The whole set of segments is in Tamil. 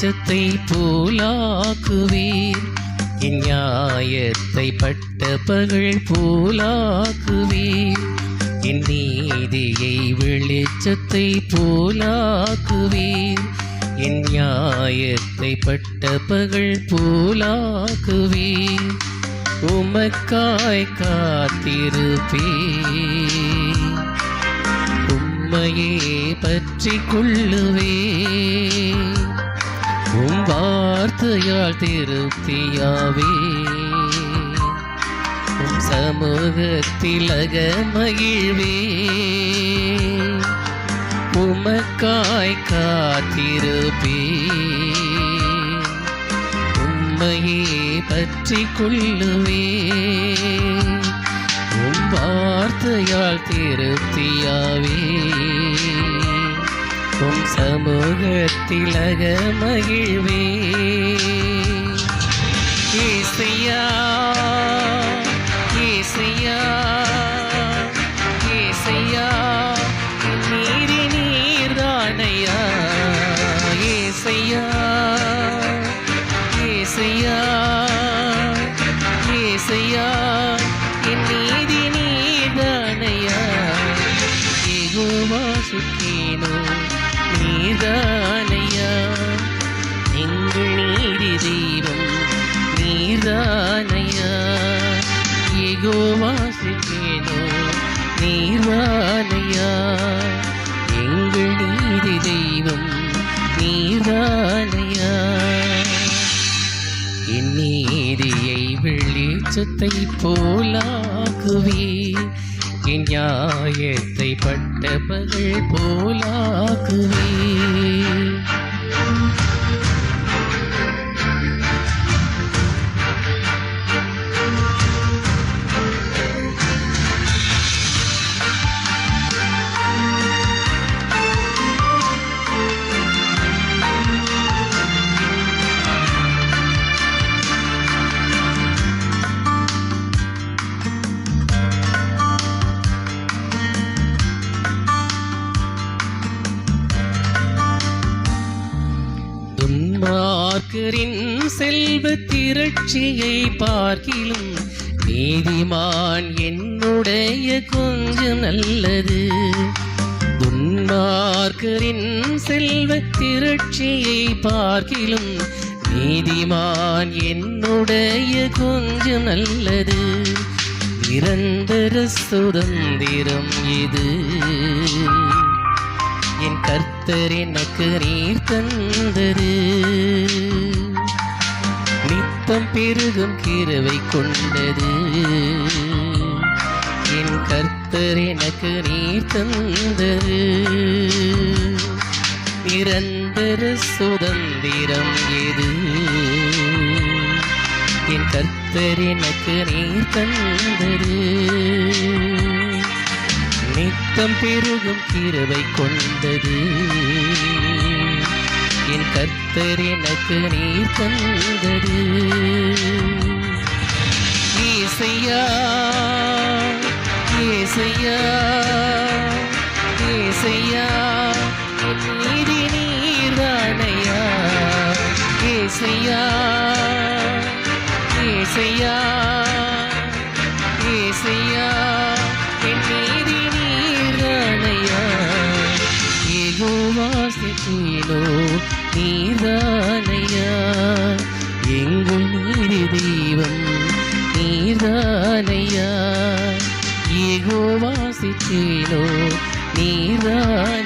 வெளிச்சத்தை போலாக்குவீர். என் நியாயத்தை பட்ட பகல் போலாக்குவீர். என் நீதியை வெளிச்சத்தை போலாக்குவீர். என் நியாயத்தை பட்ட பகல் போலாக்குவீர். உமக்காய் காத்திருப்பேன் உண்மையே பற்றி கொள்ளுவே உம் வார்த்தையால் திருப்தியாவே. உம் சமூகத்தில் அகமகிழ்வே உமக்காய் காத்திருப்பே. உம்மையே பற்றி கொள்ளுவே. உம் வார்த்தையால் திருப்தியாவே. உன் சமூகத்தில் அகமகிழ்வே இசையா இசையா ஏசையா நீரி நீர்தானையா ஏசையா ஏசையா ஏசையா என் நீதி நீர்தானையா ஏகோவா நீதானையா? எங்கு நீதி தெய்வம் நீதானையா? ஏகோவா வாசிக்கேனோ நீர்வானையா? எங்கு நீதி தெய்வம் நீதானையா என் நீதியை வெளிச்சத்தை போலாக்குவே என் நியாயத்தை பட்ட பகல் போலாக்குவே செல்வ திரட்சியை பார்க்கிலும் நீதிமான் என்னுடைய கொஞ்சம் நல்லது. துன்மார்க்கரின் செல்வ திரட்சியை பார்க்கிலும் நீதிமான் என்னுடைய கொஞ்சம் நல்லது. நிரந்தர சுதந்திரம் இது. என் கர்த்தர் எனக்கு நீர் தந்தது. நித்தம் பெருகும் கீரவை கொண்டது. என் கர்த்தர் எனக்கு நீர் தந்தது. நிரந்தர சுதந்திரம் எது? என் கர்த்தர் எனக்கு நீர் தந்தது. நித்தம் பெருகும் கீரவை கொண்டது. என் கர்த்தர் எனக்கு நீர் தந்தது. ஏசையா ஏசையா ஏசையா நீதி நீர்தானையா ஏசையா ஏசையா ஏசையா ஏகோவாசித்தீனோ நீர்தானையா? எங்கும் நீதி தெய்வம் நீர்தானையா? ஏகோவாசித்தீனோ நீர்தானையா?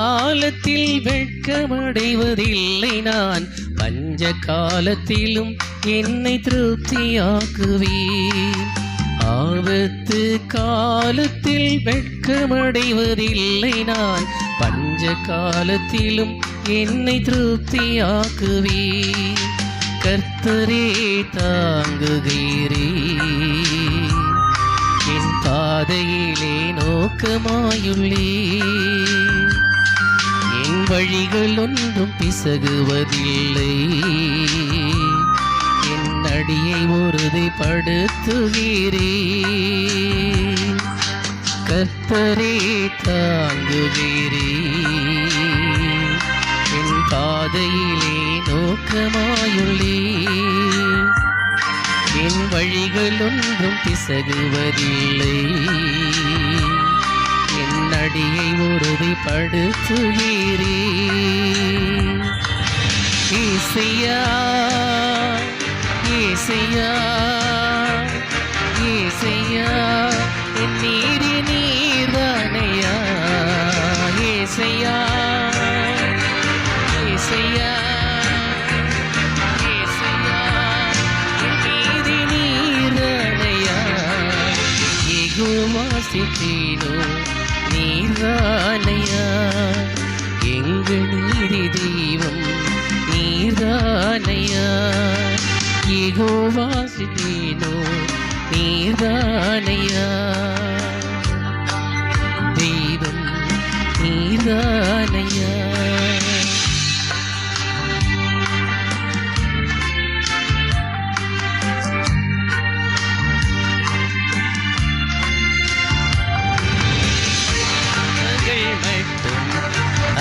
காலத்தில் வெட்கமடைவதில்லை நான். பஞ்ச காலத்திலும் என்னை திருப்தியாக்குவேன் ஆபத்து காலத்தில் வெட்கமடைவதில்லை நான். பஞ்ச காலத்திலும் என்னை திருப்தியாக்குவேன் கர்த்தரே தாங்குகிறே என் பாதையிலே நோக்கமாயுள்ளே வழிகள் ஒன்றும் பிசகுவதில்லை. என் அடியை உறுதிப்படுத்துகிறே கர்த்தரே தாங்குகிறே என் பாதையிலே நோக்கமாயுள்ளே. என் வழிகள் ஒன்றும் பிசகுவதில்லை. அடியை உறுதிப்படுத்துகிறீ. ஏசையா ஏசையா ஏசையா என் நீதி நீர்தானையா. ஏசையா ஏசையா ஏசையா நீர்தானையா எகுவாசித்தேனோ நீர்தானையா எங்கள் நீதி தெய்வம் நீர்தானையா எகோவாசித்தேனோ நீர்தானையா தெய்வம் நீர்தானையா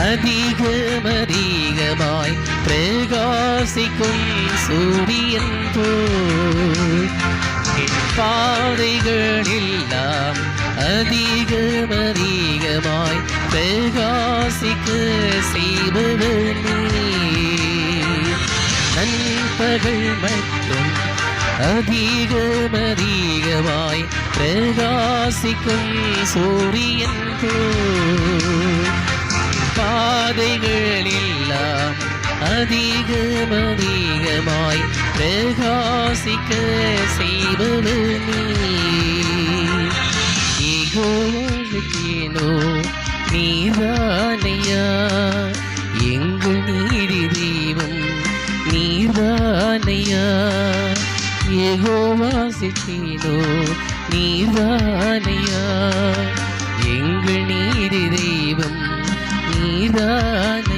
அதிகம் அதிகமாய் பிரகாசிக்கும் சூரியன் போல். என் பாதைகள் எல்லாம் அதிகம் அதிகமாய் பிரகாசிக்க செய்பவர் நண்பகல் மட்டும் அதிகம் அதிகமாய் பிரகாசிக்கும் சூரியன் போல். பாதைகள் எல்லாம் அதிகம் அதிகமாய் பிரகாசிக்க செய்பவர் நீர். நீதானையா நீர்தானையா? எங்கள் நீதி தெய்வம் நீர்தானையா? யெகோவாசித்தேனோ நீதானையா எங்கள் நீதி தெய்வம் நீர்தானையா